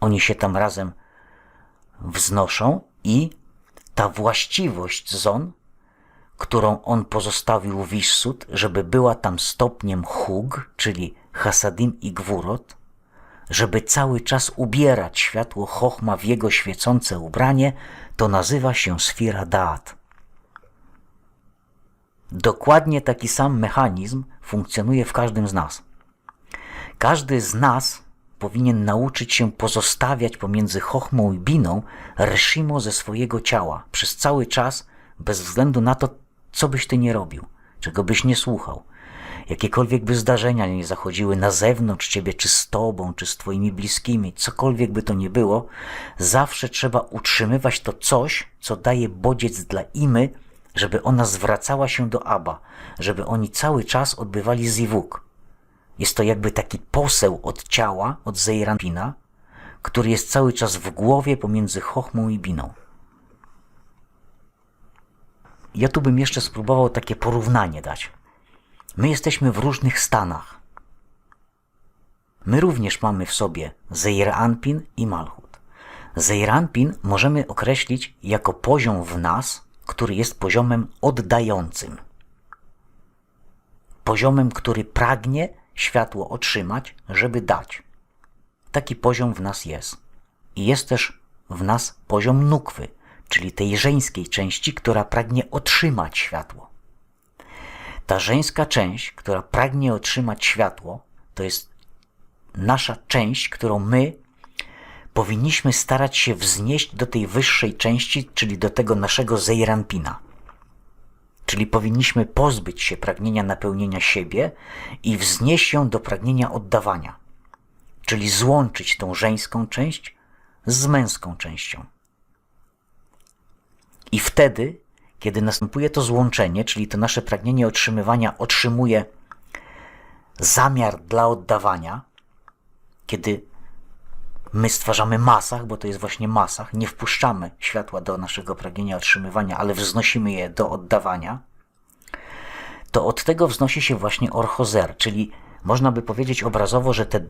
Oni się tam razem wznoszą i ta właściwość zon, którą on pozostawił Wissut, żeby była tam stopniem hug, czyli hasadim i gwurot, żeby cały czas ubierać światło chochma w jego świecące ubranie, to nazywa się sfira Daat. Dokładnie taki sam mechanizm funkcjonuje w każdym z nas. Każdy z nas powinien nauczyć się pozostawiać pomiędzy chochmą i biną rshimo ze swojego ciała przez cały czas, bez względu na to, co byś ty nie robił, czego byś nie słuchał. Jakiekolwiek by zdarzenia nie zachodziły na zewnątrz ciebie, czy z tobą, czy z twoimi bliskimi, cokolwiek by to nie było, zawsze trzeba utrzymywać to coś, co daje bodziec dla imy, żeby ona zwracała się do Abba, żeby oni cały czas odbywali zivuk. Jest to jakby taki poseł od ciała, od Zeirampina, który jest cały czas w głowie pomiędzy chochmą i biną. Ja tu bym jeszcze spróbował takie porównanie dać. My jesteśmy w różnych stanach. My również mamy w sobie Zeiranpin i Malchut. Zeiranpin możemy określić jako poziom w nas, który jest poziomem oddającym. Poziomem, który pragnie światło otrzymać, żeby dać. Taki poziom w nas jest. I jest też w nas poziom nukwy, czyli tej żeńskiej części, która pragnie otrzymać światło. Ta żeńska część, która pragnie otrzymać światło, to jest nasza część, którą my powinniśmy starać się wznieść do tej wyższej części, czyli do tego naszego Zeiranpina. Czyli powinniśmy pozbyć się pragnienia napełnienia siebie i wznieść ją do pragnienia oddawania. Czyli złączyć tą żeńską część z męską częścią. I wtedy, kiedy następuje to złączenie, czyli to nasze pragnienie otrzymywania otrzymuje zamiar dla oddawania, kiedy my stwarzamy masach, bo to jest właśnie masach, nie wpuszczamy światła do naszego pragnienia otrzymywania, ale wznosimy je do oddawania, to od tego wznosi się właśnie orchozer, czyli można by powiedzieć obrazowo, że te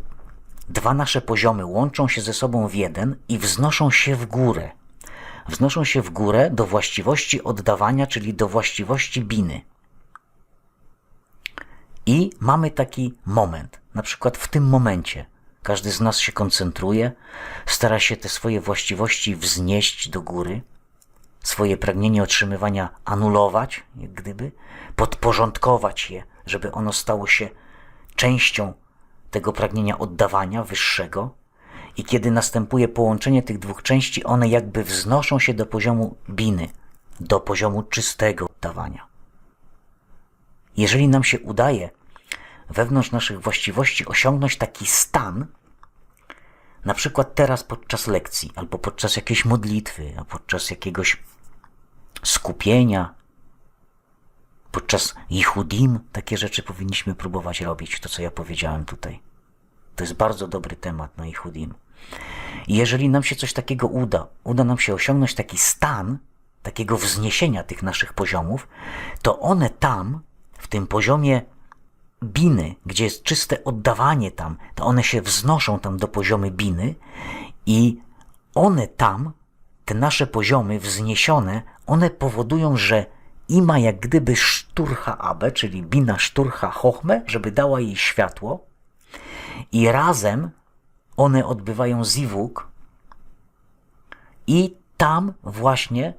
dwa nasze poziomy łączą się ze sobą w jeden i wznoszą się w górę. Wznoszą się w górę do właściwości oddawania, czyli do właściwości biny. I mamy taki moment, na przykład w tym momencie, każdy z nas się koncentruje, stara się te swoje właściwości wznieść do góry, swoje pragnienie otrzymywania anulować, jak gdyby, podporządkować je, żeby ono stało się częścią tego pragnienia oddawania wyższego. I kiedy następuje połączenie tych dwóch części, one jakby wznoszą się do poziomu biny, do poziomu czystego oddawania. Jeżeli nam się udaje wewnątrz naszych właściwości osiągnąć taki stan, na przykład teraz podczas lekcji, albo podczas jakiejś modlitwy, albo podczas jakiegoś skupienia, podczas Yichudim, takie rzeczy powinniśmy próbować robić, to co ja powiedziałem tutaj. To jest bardzo dobry temat na Yichudim. I jeżeli nam się coś takiego uda, uda nam się osiągnąć taki stan, takiego wzniesienia tych naszych poziomów, to one tam, w tym poziomie biny, gdzie jest czyste oddawanie tam, to one się wznoszą tam do poziomu biny i one tam, te nasze poziomy wzniesione, one powodują, że ima jak gdyby szturcha abe, czyli bina szturcha chochmę, żeby dała jej światło i razem one odbywają zivuk i tam właśnie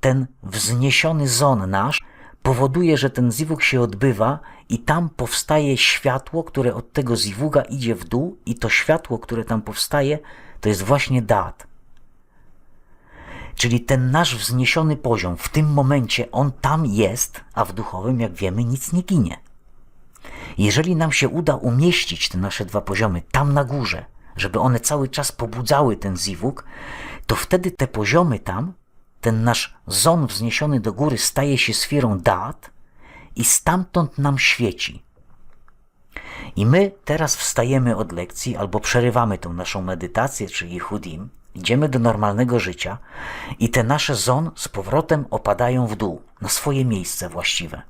ten wzniesiony zon nasz powoduje, że ten zivuk się odbywa i tam powstaje światło, które od tego zivuga idzie w dół i to światło, które tam powstaje, to jest właśnie dat. Czyli ten nasz wzniesiony poziom, w tym momencie on tam jest, a w duchowym, jak wiemy, nic nie ginie. Jeżeli nam się uda umieścić te nasze dwa poziomy tam na górze, żeby one cały czas pobudzały ten zivuk, to wtedy te poziomy tam, ten nasz zon wzniesiony do góry staje się sferą dat i stamtąd nam świeci. I my teraz wstajemy od lekcji albo przerywamy tą naszą medytację, czyli chudim, idziemy do normalnego życia i te nasze zon z powrotem opadają w dół, na swoje miejsce właściwe.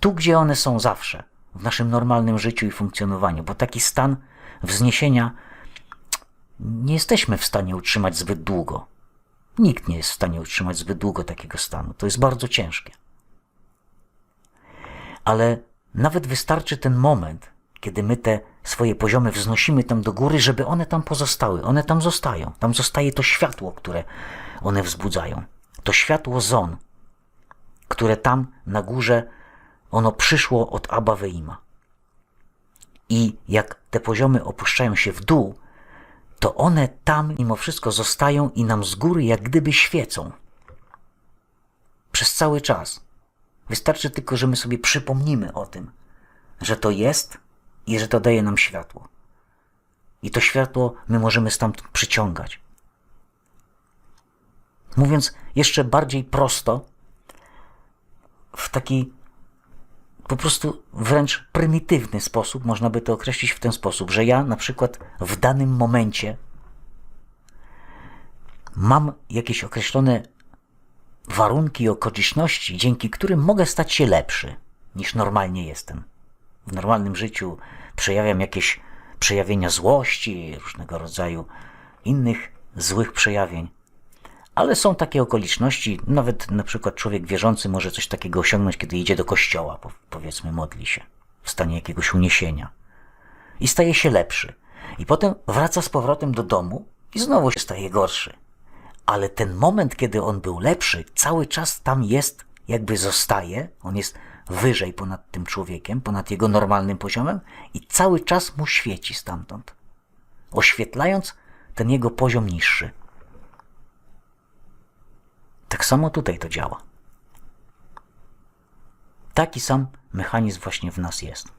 Tu, gdzie one są zawsze, w naszym normalnym życiu i funkcjonowaniu, bo taki stan wzniesienia nie jesteśmy w stanie utrzymać zbyt długo. Nikt nie jest w stanie utrzymać zbyt długo takiego stanu. To jest bardzo ciężkie. Ale nawet wystarczy ten moment, kiedy my te swoje poziomy wznosimy tam do góry, żeby one tam pozostały. One tam zostają. Tam zostaje to światło, które one wzbudzają. To światło zon, które tam na górze ono przyszło od Abba Weima. I jak te poziomy opuszczają się w dół, to one tam mimo wszystko zostają i nam z góry jak gdyby świecą. Przez cały czas. Wystarczy tylko, że my sobie przypomnimy o tym, że to jest i że to daje nam światło. I to światło my możemy stamtąd przyciągać. Mówiąc jeszcze bardziej prosto, w taki po prostu wręcz prymitywny sposób, można by to określić w ten sposób, że ja na przykład w danym momencie mam jakieś określone warunki i okoliczności, dzięki którym mogę stać się lepszy niż normalnie jestem. W normalnym życiu przejawiam jakieś przejawienia złości, różnego rodzaju innych złych przejawień. Ale są takie okoliczności, nawet na przykład człowiek wierzący może coś takiego osiągnąć, kiedy idzie do kościoła, po- powiedzmy, modli się, w stanie jakiegoś uniesienia. I staje się lepszy. I potem wraca z powrotem do domu i znowu się staje gorszy. Ale ten moment, kiedy on był lepszy, cały czas tam jest, jakby zostaje, on jest wyżej ponad tym człowiekiem, ponad jego normalnym poziomem i cały czas mu świeci stamtąd, oświetlając ten jego poziom niższy. Tak samo tutaj to działa. Taki sam mechanizm właśnie w nas jest.